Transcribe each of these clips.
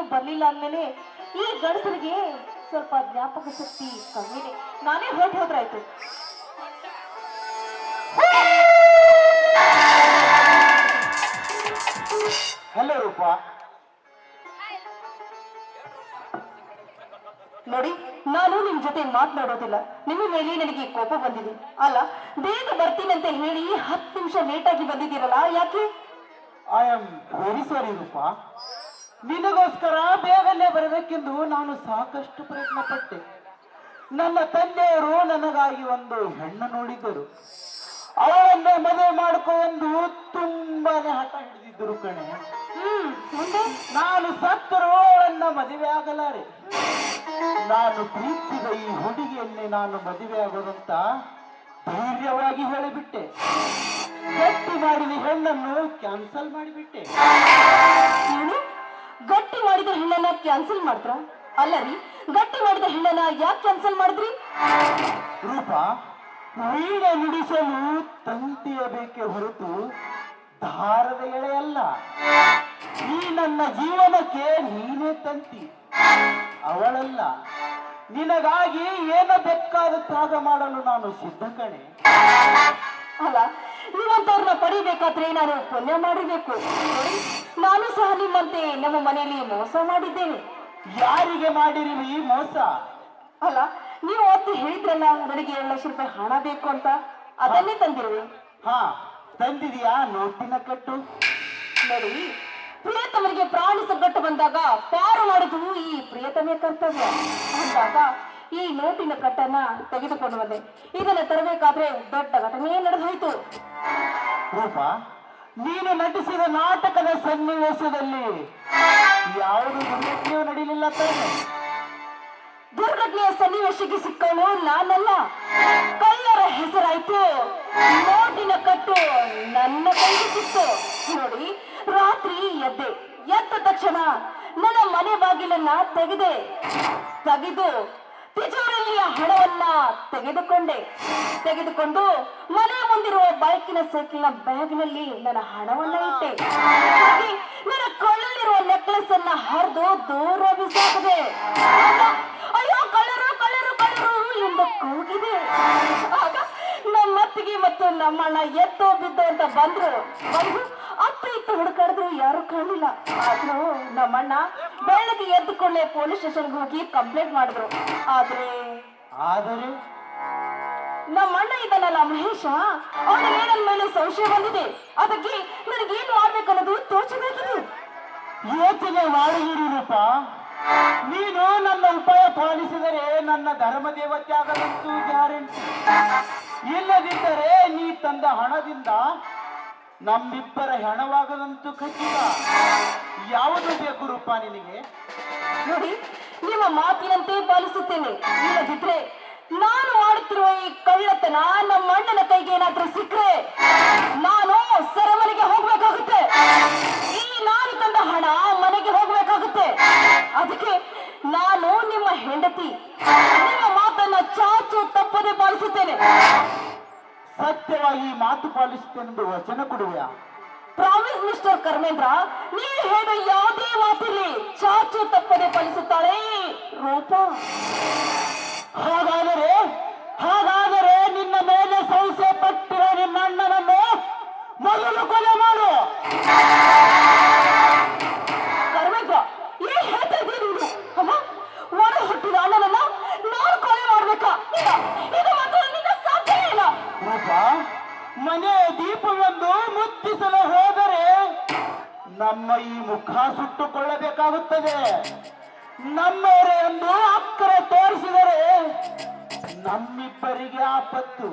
ಏನು ಬರ್ಲಿಲ್ಲ ಅಂದ್ಮೇಲೆ ಈ ಗಂಡಸರಿಗೆ ಸ್ವಲ್ಪ ಜ್ಞಾಪಕ ಶಕ್ತಿ ಕಮ್ಮಿನೇ ನಾನೇ ಹೊರಟು ಹೋದ್ರಾಯ್ತು. ಹಲೋ ರೂಪ. ನೋಡಿ ನಾನು ನಿಮ್ ಜೊತೆ ಮಾತನಾಡೋದಿಲ್ಲ. ನಿಮ್ಮ ಮೇಲೆ ನನಗೆ ಕೋಪ ಬಂದಿದೆ. ಅಲ್ಲ ಬೇಗ ಬರ್ತೀನಿ ಅಂತ ಹೇಳಿ ಹತ್ತು ನಿಮಿಷ ಲೇಟ್ ಆಗಿ ಬಂದಿದ್ದೀರಲ್ಲ ಯಾಕೆ? ಐ ಆಮ್ ವೆರಿ ಸಾರಿ ರೂಪ. ನಿನಗೋಸ್ಕರ ಬೇಗನೆ ಬರಬೇಕೆಂದು ನಾನು ಸಾಕಷ್ಟು ಪ್ರಯತ್ನ ಪಟ್ಟೆ ನನ್ನ ತಂದೆಯವರು ನನಗಾಗಿ ಒಂದು ಹೆಣ್ಣು ನೋಡಿದ್ದರು. ಅವಳನ್ನೇ ಮದುವೆ ಮಾಡ್ಕೊ ಎಂದು ತುಂಬಾನೇ ಹಠ ಹಿಡಿದಿದ್ದರು ಕಣೆ. ನಾನು ಸತ್ತರೂ ಅವಳನ್ನ ಮದುವೆ ಆಗಲಾರೆ. ನಾನು ಪ್ರೀತಿಸಿದ ಈ ಹುಡುಗಿಯನ್ನೇ ನಾನು ಮದುವೆ ಆಗೋದಂತ ಧೈರ್ಯವಾಗಿ ಹೇಳಿಬಿಟ್ಟೆ. ಗಟ್ಟಿ ಮಾಡಿದ ಹೆಣ್ಣನ್ನು ಕ್ಯಾನ್ಸಲ್ ಮಾಡಿಬಿಟ್ಟೆ. ಕ್ಯಾನ್ಸಲ್ ಮಾಡಿದ್ರ ಅಲ್ಲ ರೀ, ಗಟ್ಟಿ ಮಾಡಿದ ಹೆಣ್ಣನ ಯಾಕೆ ಕ್ಯಾನ್ಸಲ್ ಮಾಡಿದ್ರಿ? ರೂಪ ವೀಣ ನುಡಿಸಲು ತಂತಿಯ ಬೇಕೆ ಹೊರತು ದಾರದ ಎಳೆಯಲ್ಲ ಈ ನನ್ನ ಜೀವನಕ್ಕೆ ನೀನೇ ತಂತಿ. ಅವಳಲ್ಲ, ನಿನಗಾಗಿ ಏನ ಬೇಕಾದ ತ್ಯಾಗ ಮಾಡಲು ನಾನು ಸಿದ್ಧ ಕಣೆ. ಅಲ್ಲ ನೀವಂತವ್ರನ್ನ ಪಡಿಬೇಕಾದ್ರೆ ನಾನು ಪುಣ್ಯ ಮಾಡಿರ್ಬೇಕು. ನೋಡಿ ನಾನು ಸಹ ನಿಮ್ಮಂತೆ ನಮ್ಮ ಮನೆಯಲ್ಲಿ ಮೋಸ ಮಾಡಿದ್ದೇನೆ. ಯಾರಿಗೆ ಮಾಡಿರಿ ಈ ಮೋಸ? ಅಲ್ಲ ನೀವು ಅವತ್ತು ಹೇಳಿದ್ರಲ್ಲ ನನಗೆ ಎರಡು ಲಕ್ಷ ರೂಪಾಯಿ ಹಣ ಬೇಕು ಅಂತ. ಅದನ್ನೇ ತಂದಿರುವೆ ಹಾ ತಂದಿದೀಯಾ ನೋಟಿನ ಕಟ್ಟು? ನೋಡಿ ಪ್ರಿಯತಮರಿಗೆ ಪ್ರಾಣಿ ಸಂಕಟ ಬಂದಾಗ ಪಾರು ಮಾಡುವುದು ಈ ಪ್ರಿಯತಮೇ ಕರ್ತವ್ಯ. ಅಂದಾಗ ಈ ನೋಟಿನ ಕಟ್ಟನ್ನ ತೆಗೆದುಕೊಂಡು ಬಂದೆ ಇದನ್ನ ತರಬೇಕಾದ್ರೆ ದೊಡ್ಡ ಘಟನೆ ನಡೆದೋಯ್ತು. ರೂಪಾ ನೀನು ನಟಿಸಿದ ನಾಟಕದ ಸನ್ನಿವೇಶದಲ್ಲಿ ಯಾವುದು ದುರ್ಘಟನೆಯೂ ನಡೀಲಿಲ್ಲ ತಾನೆ. ದುರ್ಘಟನೆಯ ಸನ್ನಿವೇಶಕ್ಕೆ ಸಿಕ್ಕವನು ನಾನಲ್ಲ. ಕಳ್ಳರ ಹೆಸರಾಯ್ತು. ನೋಟಿನ ಕಟ್ಟು ನನ್ನ ಕೈಗೆ ಸಿಕ್ತು. ನೋಡಿ ರಾತ್ರಿ ಎದ್ದೆ. ಎದ್ದ ತಕ್ಷಣ ನನ್ನ ಮನೆ ಬಾಗಿಲನ್ನ ತೆಗೆದೆ ತೆಗೆದು ತಿಜೋರಿಯ ಹಣವನ್ನ ತೆಗೆದುಕೊಂಡೆ. ತೆಗೆದುಕೊಂಡು ಮನೆ ಮುಂದಿರುವ ಬೈಕಿನ ಸೈಕಲ್ನ ಬ್ಯಾಗ್ನಲ್ಲಿ ನನ್ನ ಹಣವನ್ನ ಇಟ್ಟೆ. ನನ್ನ ಕೊಳ್ಳಲ್ಲಿರುವ ನೆಕ್ಲೆಸ್ ಅನ್ನ ಹರಿದು ದೂರ ಬಿಸಾಕಿದೆ. ಅಯ್ಯೋ, ಕಳ್ಳರು ಕಳ್ಳರು ಕಳ್ಳರು ಎಂದು ಕೂಗಿದೆ. ಆಗ ನಮ್ಮತ್ತಿಗೆ ಮತ್ತು ನಮ್ಮಣ್ಣ ಎತ್ತು ಬಿದ್ದು ಅಂತ ಬಂದ್ರು. ಬಂದ್ರು ಇತ್ತು ಹುಡುಕಾಡಿದ್ರು, ಯಾರು ಕಾಣಲಿಲ್ಲ. ಆದ್ರೂ ನಮ್ಮಣ್ಣ ಬೆಳಗ್ಗೆ ಎದ್ದುಕೊಂಡೆ ಪೊಲೀಸ್ ಸ್ಟೇಷನ್ಗೆ ಹೋಗಿ ಕಂಪ್ಲೇಂಟ್ ಮಾಡಿದ್ರು. ಆದ್ರೆ ಆದರೆ ನಮ್ಮ ಅಣ್ಣ ಇದ್ದಾನಲ್ಲ ಮಹೇಶ ಅವನಿಗೆ ನನ್ನ ಮೇಲೆ ಸಂಶಯ ಬಂದಿದೆ. ಅದಕ್ಕೆ ನನಗೆ ಏನ್ ಮಾಡ್ಬೇಕನ್ನೋದು ತೋಚಬೇಕು ಯೋಚನೆ ಮಾಡಿರೂಪ ರೂಪ ನೀನು ನನ್ನ ಉಪಾಯ ಪಾಲಿಸಿದರೆ ನನ್ನ ಧರ್ಮ ದೇವತೆ ಆಗದಂತೂ ಗ್ಯಾರಂಟಿ ಇಲ್ಲದಿದ್ದರೆ ನೀ ತಂದ ಹಣದಿಂದ ನಮ್ಮಿಬ್ಬರ ಹೆಣವಾಗದಂತೂ ಖಚಿತ. ಯಾವುದು ಬೇಕು ರೂಪ ನಿನಗೆ? ನೋಡಿ, ನಿಮ್ಮ ಮಾತಿನಂತೆ ಪಾಲಿಸುತ್ತೇನೆ. ಇಲ್ಲದಿದ್ರೆ ನಾನು ಮಾಡುತ್ತಿರುವ ಈ ಕಳ್ಳತನ ನಮ್ಮ ಅಣ್ಣನ ಕೈಗೆ ಏನಾದ್ರೂ ಸಿಕ್ಕರೆ, ನಾನು ಸರಮನೆಗೆ ಹೋಗ್ಬೇಕಾಗುತ್ತೆ. ಸತ್ಯವಾಗಿ ಮಾತು ಪಾಲಿಸುತ್ತೇನೆಂದು ವಚನ ಕೊಡುವ ಪ್ರಾಮಿಸ್ ಮಿಸ್ಟರ್ ಕರ್ಮೇಂದ್ರ ನೀವು ಹೇಳೋ ಯಾವುದೇ ಮಾತಿರ್ಲಿ ಚಾಚು ತಪ್ಪದೆ ಪಾಲಿಸುತ್ತಾಳೆ ರೂಪ. ಹಾಗಾದರೆ ಹಾಗಾದರೆ ನಿನ್ನ ಮೇಲೆ ಸಂಶಯ ಪಟ್ಟಿರೋ ನಿನ್ನ ಅಣ್ಣನನ್ನು ಮೊದಲು ಕೊಲೆ ಮಾಡು. ಮನೆ ದೀಪವೊಂದು ಮುತ್ತಿಸಲು ಹೋದರೆ ನಮ್ಮ ಈ ಮುಖ ಸುಟ್ಟುಕೊಳ್ಳಬೇಕಾಗುತ್ತದೆ. ನಮ್ಮವರೇ ಎಂದು ಅಕ್ಕರೆ ತೋರಿಸಿದರೆ ನಮ್ಮಿಬ್ಬರಿಗೆ ಆಪತ್ತು.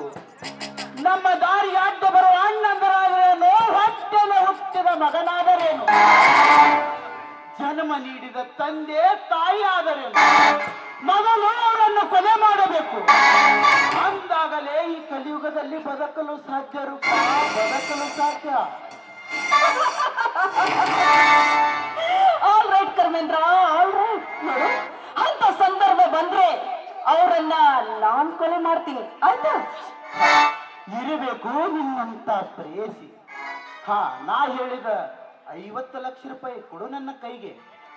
ನಮ್ಮ ದಾರಿ ಅಡ್ಡ ಬರುವ ಅಣ್ಣಂದರಾದರೇನು ಹೊಟ್ಟೆಲ ಹುಟ್ಟಿದ ಮಗನಾದರೇನು? ಜನ್ಮ ನೀಡಿದ ತಂದೆ ತಾಯಿ ಆದರೇನು ಮೊದಲು ಅವರನ್ನು ಕೊಲೆ ಮಾಡಬೇಕು. ಅಂದಾಗಲೇ ಈ ಕಲಿಯುಗದಲ್ಲಿ ಬದುಕಲು ಸಾಧ್ಯ ರೂಪ ಬದುಕಲು ಸಾಧ್ಯ. All right Karmendra all right ನೋಡು ಅಂತ ಸಂದರ್ಭ ಬಂದ್ರೆ ಅವರನ್ನ ನಾನ್ ಕೊಲೆ ಮಾಡ್ತೀನಿ ಆಯ್ತಾ? ಇರಬೇಕು ನಿನ್ನಂತ ಪ್ರೇಸಿ. ಹಾ ನಾ ಹೇಳಿದ ಐವತ್ತು ಲಕ್ಷ ರೂಪಾಯಿ ಕೊಡು ನನ್ನ ಕೈಗೆ.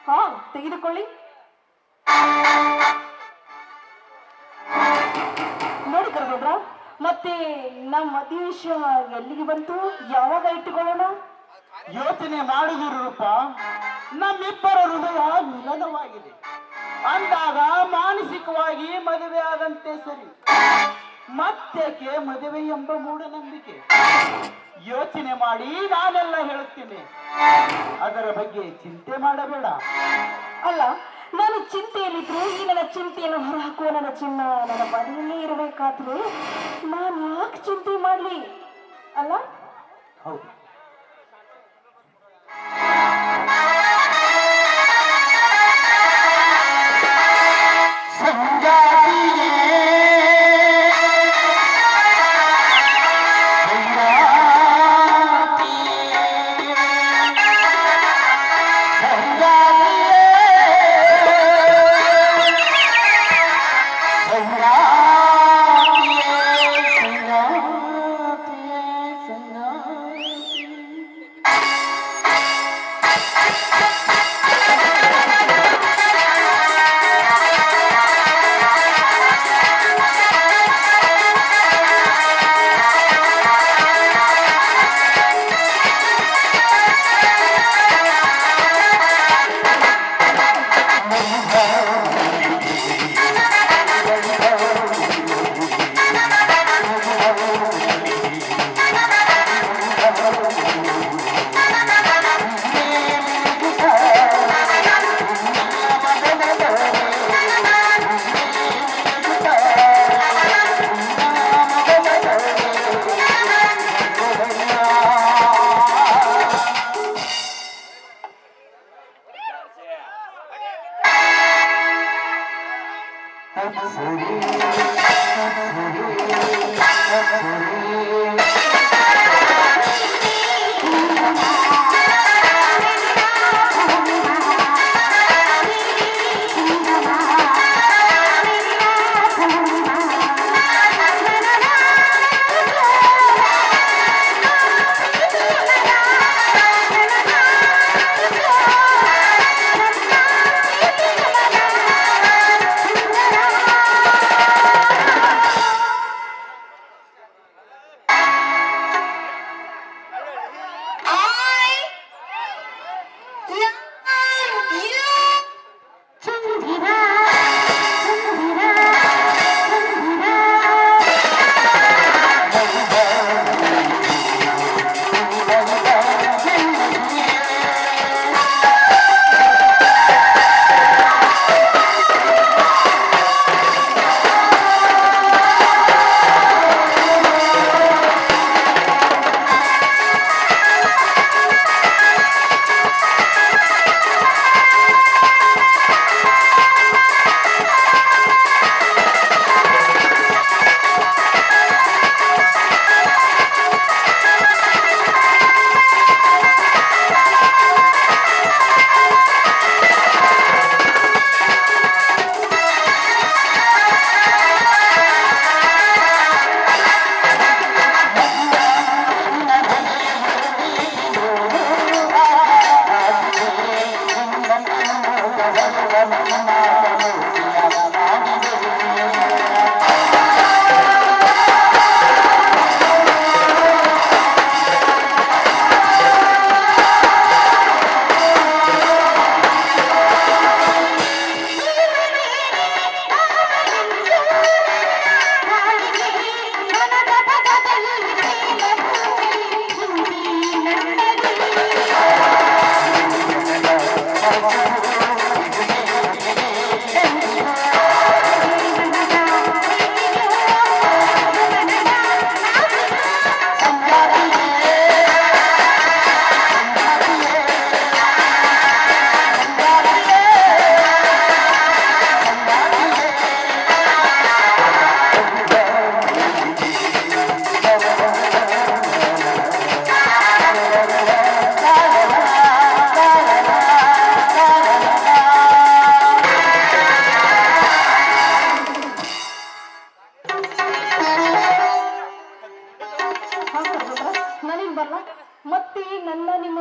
ಹಾ ತೆಗೆದುಕೊಳ್ಳಿ. ನೋಡಿ ಕರ್ಬೋದ್ರ ಮತ್ತೆ ನಮ್ಮ ಅಧಿವೇಶ ಎಲ್ಲಿಗೆ ಬಂತು? ಯಾವಾಗ ಇಟ್ಟುಕೊಳ್ಳೋಣ? ಯೋಚನೆ ರೂಪ. ನಮ್ಮಿಬ್ಬರ ಹೃದಯ ಮಿಲನವಾಗಿದೆ ಅಂದಾಗ ಮಾನಸಿಕವಾಗಿ ಮದುವೆ ಆದಂತೆ ಸರಿ. ಮತ್ತೇಕೆ ಮದುವೆ ಎಂಬ ಮೂಢನಂಬಿಕೆ. ಯೋಚನೆ ಮಾಡಿ ನಾನೆಲ್ಲ ಹೇಳುತ್ತೇನೆ ಅದರ ಬಗ್ಗೆ ಚಿಂತೆ ಮಾಡಬೇಡ. ಅಲ್ಲ ನಾನು ಚಿಂತೆಯಲ್ಲಿದ್ರೆ ಈ ನನ್ನ ಚಿಂತೆಯನ್ನು ಹೊರಹಾಕುವ ನನ್ನ ಚಿನ್ನ ನನ್ನ ಬದಿಯಲ್ಲೇ ಇರಬೇಕಾದ್ರೆ ನಾನು ಯಾಕೆ ಚಿಂತೆ ಮಾಡಲಿ? ಅಲ್ಲ? ಹೌದು.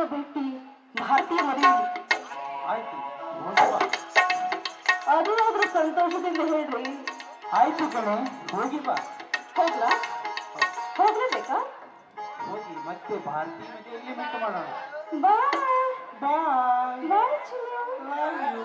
ಬರಲ್ಲ ಮತ್ತೆ ನನ್ನ ನಿಮ್ಮ ಭೇಟಿ ಭಾರತೀಯ ಮದುವೆ ಆಯ್ತು ಹೋಗುವ. ಅದು ಆದ್ರೂ ಸಂತೋಷದಿಂದ ಹೇಳ್ರಿ ಆಯ್ತು ಕಣೆ ಹೋಗಿ ಬಾ ಹೋಗ್ಲಾ ಹೋಗ್ಲೇಬೇಕಾ ಹೋಗಿ ಮತ್ತೆ ಭಾರತೀಯ ಮನೆಯಲ್ಲಿ ಮಿಟ್ಟು ಮಾಡೋಣ ಬಾಯ್ ಬಾಯ್ ಬಾಯ್ ಚಿನ್ನು ಲವ್ ಯು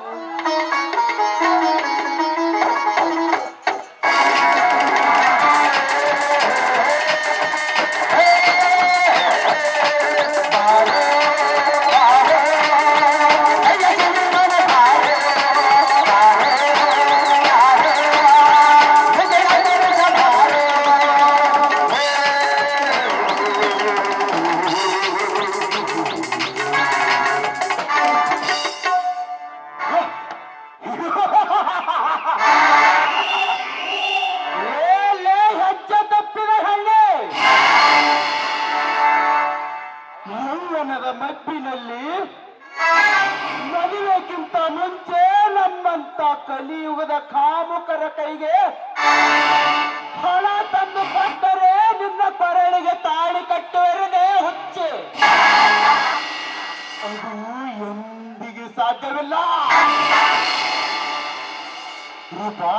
ರೂಪಾ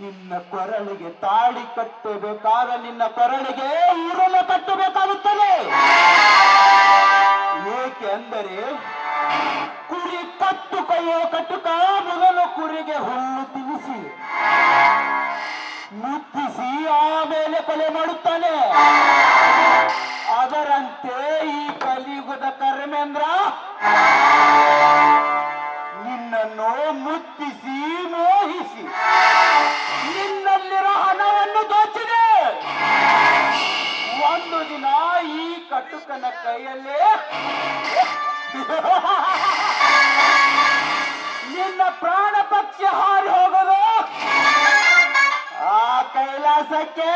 ನಿನ್ನ ಕೊರಳಿಗೆ ತಾಳಿ ಕಟ್ಟಬೇಕಾದ ನಿನ್ನ ಕೊರಳಿಗೆ ಉರುಳು ಕಟ್ಟಬೇಕಾಗುತ್ತದೆ. ಏಕೆ ಅಂದರೆ ಕುರಿ ಕಟ್ಟು ಕೈಯೋ ಕಟ್ಟುಕ ಮೊದಲು ಕುರಿಗೆ ಹುಲ್ಲು ತಿನ್ನಿಸಿ. ಕಟುಕನ ಕೈಯಲ್ಲಿ. ನಿನ್ನ ಪ್ರಾಣ ಪಕ್ಷಿ ಹಾರಿ ಹೋಗೋದು. ಆ ಕೈಲಾಸಕ್ಕೆ.